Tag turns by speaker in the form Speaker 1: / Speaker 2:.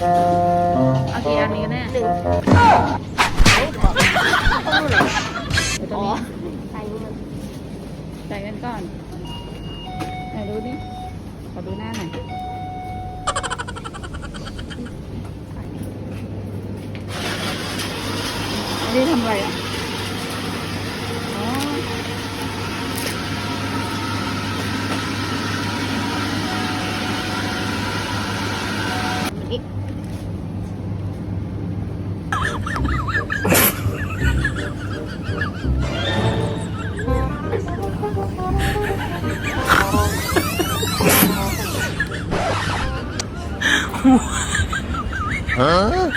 Speaker 1: เอากี่อันนี้กันแน่
Speaker 2: หนึ่ง
Speaker 1: ต้องดูไหนเดี๋ยวตร
Speaker 2: อ๋
Speaker 1: ง
Speaker 2: อ
Speaker 1: นี้
Speaker 2: ใส่เงิน
Speaker 1: ใส่กันก่อนไหนดูดิขอดูหน้าหน่อยอันนี้ทำอะไรอะ
Speaker 3: Huh?